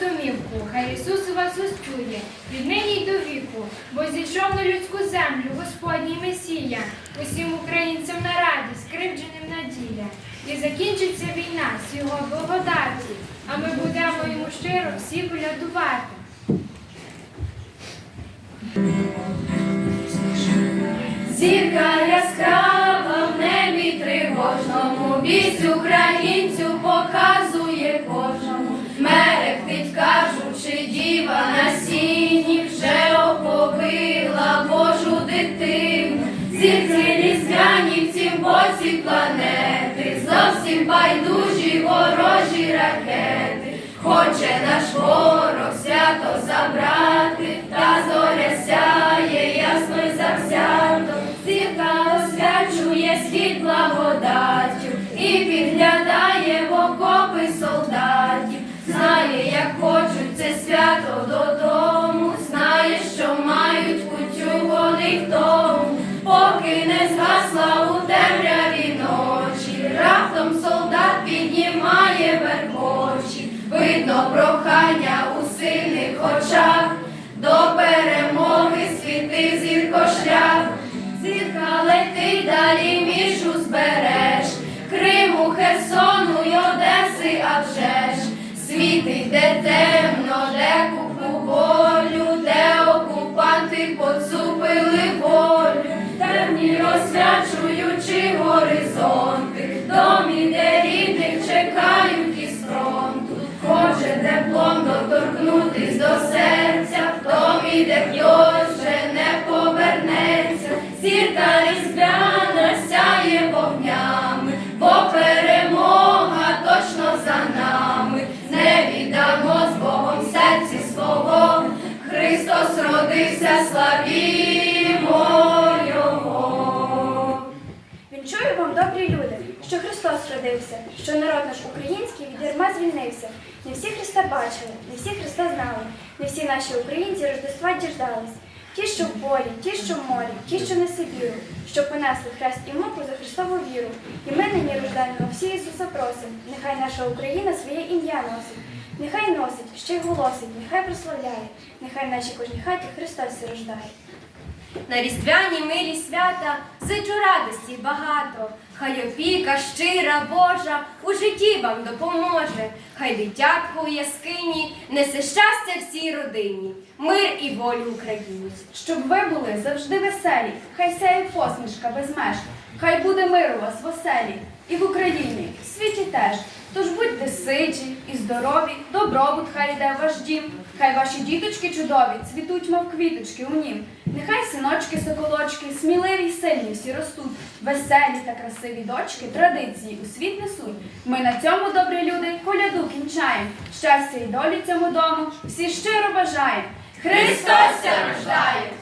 Домівку, хай Ісус вас гостює, віднині й до віку, бо зійшов на людську землю Господній Месія, усім українцям на радість, кривдженим надія. І закінчиться війна з його благодаті, а ми будемо йому щиро всі колядувати. Зірка яскрава в небі тривожному, вість українцю показує боці планети, зовсім байдужі ворожі ракети. Хоче наш ворог свято забрати, та зоря сяє ясно й завзято, зірка освячує світ благодаттю і підглядає в окопи солдатів, знає, як хочуть це свято додому, сильних очах, до перемоги світи зірко шлях, зірка летить далі між узбереж, Криму, Херсону й Одеси, а вже ж світ де темно, де до серця, в домі, хтось Христос родився, що народ наш український від ярма звільнився. Не всі Христа бачили, не всі Христа знали, не всі наші українці Рождества діждались. Ті, що в полі, ті, що в морі, ті, що на Сибіру, що понесли хрест і муку за Христову віру. І ми нині рождаємо всі Ісуса просим, нехай наша Україна своє ім'я носить. Нехай носить, ще й голосить, нехай прославляє, нехай в нашій кожній хаті Христос рождає. На різдвяні милі свята зичу радості багато. Хай опіка щира Божа у житті вам допоможе. Хай дитятко у яскині несе щастя всій родині, мир і волю Україні. Щоб ви були завжди веселі, хай сяє посмішка без меж, хай буде мир у вас в оселі і в Україні, в світі теж. Тож будьте ситі і здорові, добробут хай йде ваш дім, хай ваші діточки чудові цвітуть, мов квіточки у нім. Нехай синочки, соколочки, сміливі й сильні всі ростуть, веселі та красиві дочки традиції у світ несуть. Ми на цьому, добрі люди, коляду кінчаємо. Щастя і долі цьому дому всі щиро бажаємо. Христос рождає!